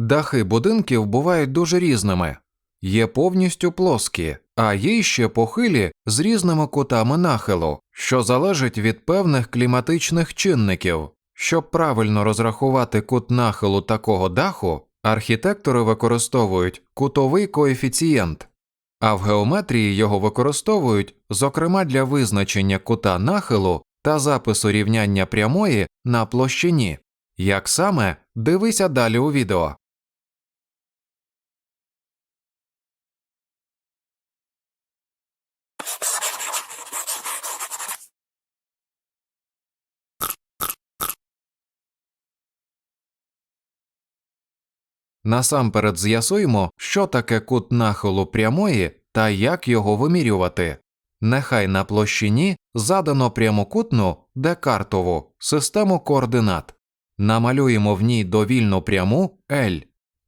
Дахи будинків бувають дуже різними. Є повністю плоскі, а є ще похилі з різними кутами нахилу, що залежить від певних кліматичних чинників. Щоб правильно розрахувати кут нахилу такого даху, архітектори використовують кутовий коефіцієнт, а в геометрії його використовують, зокрема для визначення кута нахилу та запису рівняння прямої на площині. Як саме дивися далі у відео. Насамперед з'ясуємо, що таке кут нахилу прямої та як його вимірювати. Нехай на площині задано прямокутну декартову систему координат. Намалюємо в ній довільну пряму L.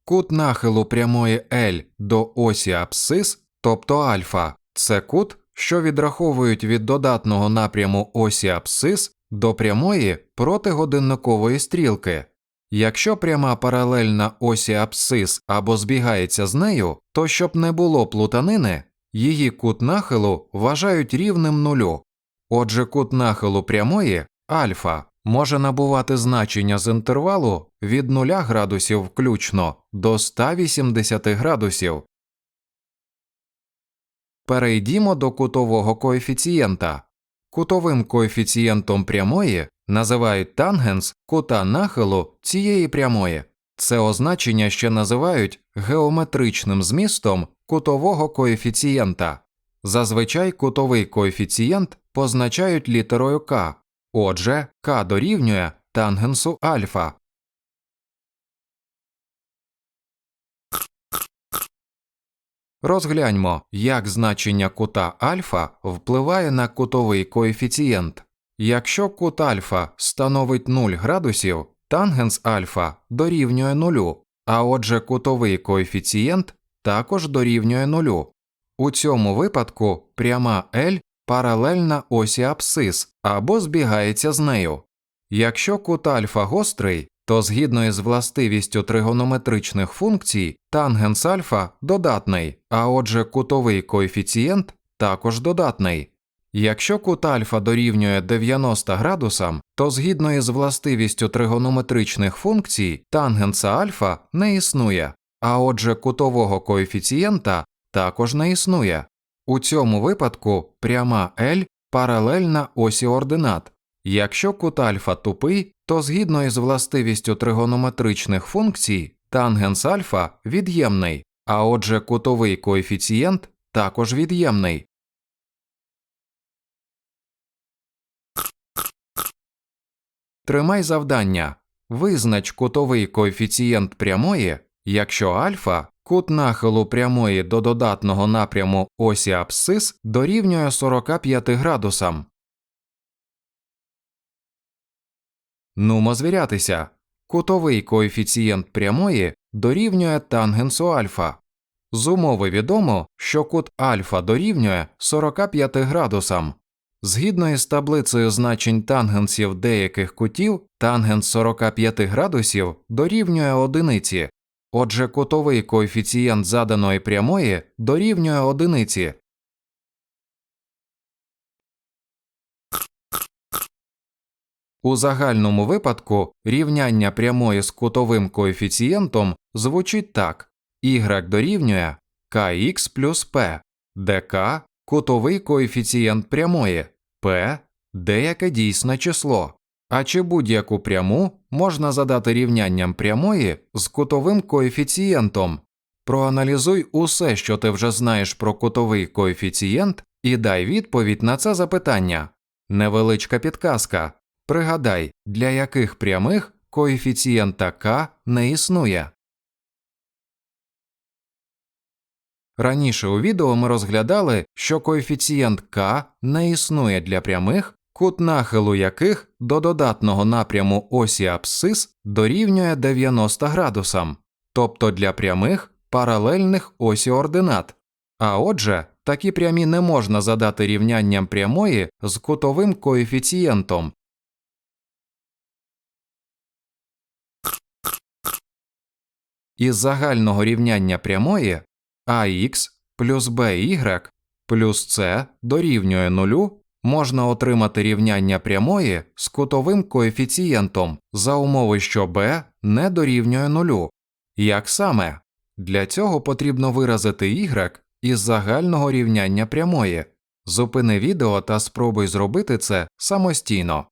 Кут нахилу прямої L до осі абсцис, тобто альфа, це кут, що відраховують від додатного напряму осі абсцис до прямої протигодинникової стрілки. Якщо пряма паралельна осі абсцис або збігається з нею, то щоб не було плутанини, її кут нахилу вважають рівним нулю. Отже, кут нахилу прямої альфа може набувати значення з інтервалу від 0 градусів включно до 180 градусів. Перейдімо до кутового коефіцієнта. Кутовим коефіцієнтом прямої називають тангенс кута нахилу цієї прямої. Це означення ще називають геометричним змістом кутового коефіцієнта. Зазвичай кутовий коефіцієнт позначають літерою К, отже, К дорівнює тангенсу альфа. Розгляньмо, як значення кута альфа впливає на кутовий коефіцієнт. Якщо кут альфа становить 0 градусів, тангенс альфа дорівнює нулю, а отже кутовий коефіцієнт також дорівнює нулю. У цьому випадку пряма L паралельна осі абсцис або збігається з нею. Якщо кут альфа гострий, то згідно із властивістю тригонометричних функцій тангенс альфа додатний, а отже кутовий коефіцієнт також додатний. Якщо кут альфа дорівнює 90 градусам, то згідно із властивістю тригонометричних функцій тангенса альфа не існує, а отже кутового коефіцієнта також не існує. У цьому випадку пряма L паралельна осі ординат. Якщо кут альфа тупий, то згідно із властивістю тригонометричних функцій тангенс альфа від'ємний, а отже кутовий коефіцієнт також від'ємний. Тримай завдання. Визнач кутовий коефіцієнт прямої, якщо альфа кут нахилу прямої до додатного напряму осі абсцис дорівнює 45 градусам. Нумо звірятися. Кутовий коефіцієнт прямої дорівнює тангенсу альфа. З умови відомо, що кут альфа дорівнює 45 градусам. Згідно із таблицею значень тангенсів деяких кутів, тангенс 45 градусів дорівнює одиниці, отже кутовий коефіцієнт заданої прямої дорівнює одиниці. У загальному випадку рівняння прямої з кутовим коефіцієнтом звучить так y дорівнює kx плюс p, де k – кутовий коефіцієнт прямої, p – деяке дійсне число, а чи будь-яку пряму можна задати рівнянням прямої з кутовим коефіцієнтом. Проаналізуй усе, що ти вже знаєш про кутовий коефіцієнт, і дай відповідь на це запитання. Невеличка підказка. Пригадай, для яких прямих коефіцієнта k не існує. Раніше у відео ми розглядали, що коефіцієнт k не існує для прямих, кут нахилу яких до додатного напряму осі абсцис дорівнює 90 градусам, тобто для прямих паралельних осі ординат. А отже, такі прямі не можна задати рівнянням прямої з кутовим коефіцієнтом, із загального рівняння прямої ax плюс by плюс c дорівнює нулю можна отримати рівняння прямої з кутовим коефіцієнтом за умови, що b не дорівнює нулю. Як саме? Для цього потрібно виразити y із загального рівняння прямої. Зупини відео та спробуй зробити це самостійно.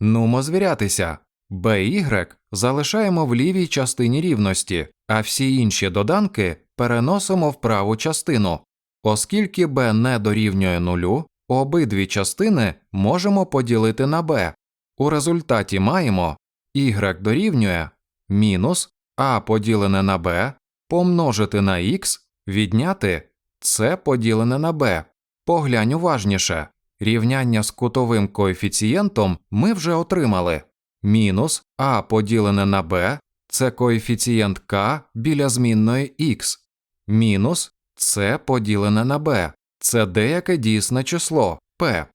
Нумо звірятися. By залишаємо в лівій частині рівності, а всі інші доданки переносимо в праву частину. Оскільки b не дорівнює нулю, обидві частини можемо поділити на b. У результаті маємо y дорівнює мінус a поділене на b помножити на x відняти c поділене на b. Поглянь уважніше. Рівняння з кутовим коефіцієнтом ми вже отримали. Мінус а поділене на b це коефіцієнт k біля змінної x. Мінус c поділене на b це деяке дійсне число p.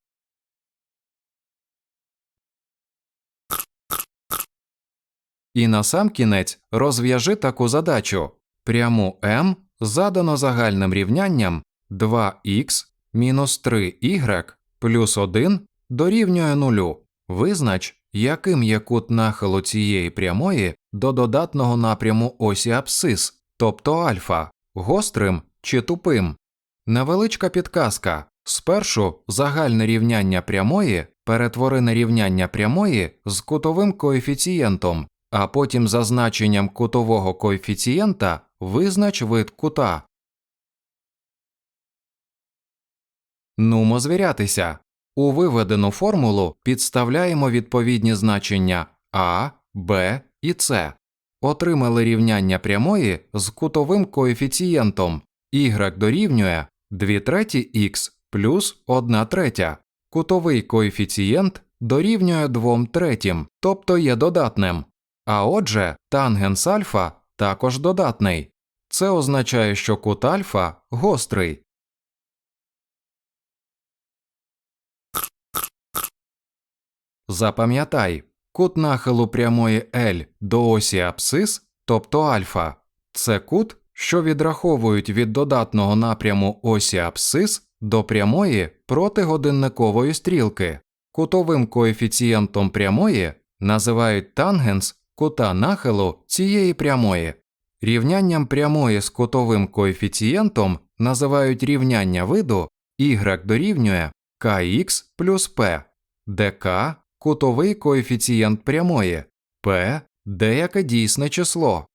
І насамкінець розв'яжи таку задачу. Пряму m задано загальним рівнянням 2x мінус 3y плюс 1 дорівнює 0. Визнач, яким є кут нахилу цієї прямої до додатного напряму осі абсцис, тобто альфа, гострим чи тупим. Невеличка підказка. Спершу загальне рівняння прямої перетвори на рівняння прямої з кутовим коефіцієнтом, а потім за значенням кутового коефіцієнта визнач вид кута. Нумо звірятися. У виведену формулу підставляємо відповідні значення а, б і с. Отримали рівняння прямої з кутовим коефіцієнтом y дорівнює 2 треті х плюс 1 третя. Кутовий коефіцієнт дорівнює 2 третім, тобто є додатним. А отже, тангенс альфа також додатний. Це означає, що кут альфа гострий. Запам'ятай, кут нахилу прямої L до осі абсцис, тобто альфа, це кут, що відраховують від додатного напряму осі абсцис до прямої протигодинникової стрілки. Кутовим коефіцієнтом прямої називають тангенс кута нахилу цієї прямої. Рівнянням прямої з кутовим коефіцієнтом називають рівняння виду y дорівнює kx плюс p, де k – кутовий коефіцієнт прямої, p – деяке дійсне число.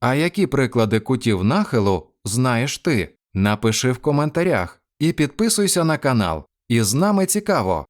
А які приклади кутів нахилу знаєш ти? Напиши в коментарях і підписуйся на канал. І з нами цікаво.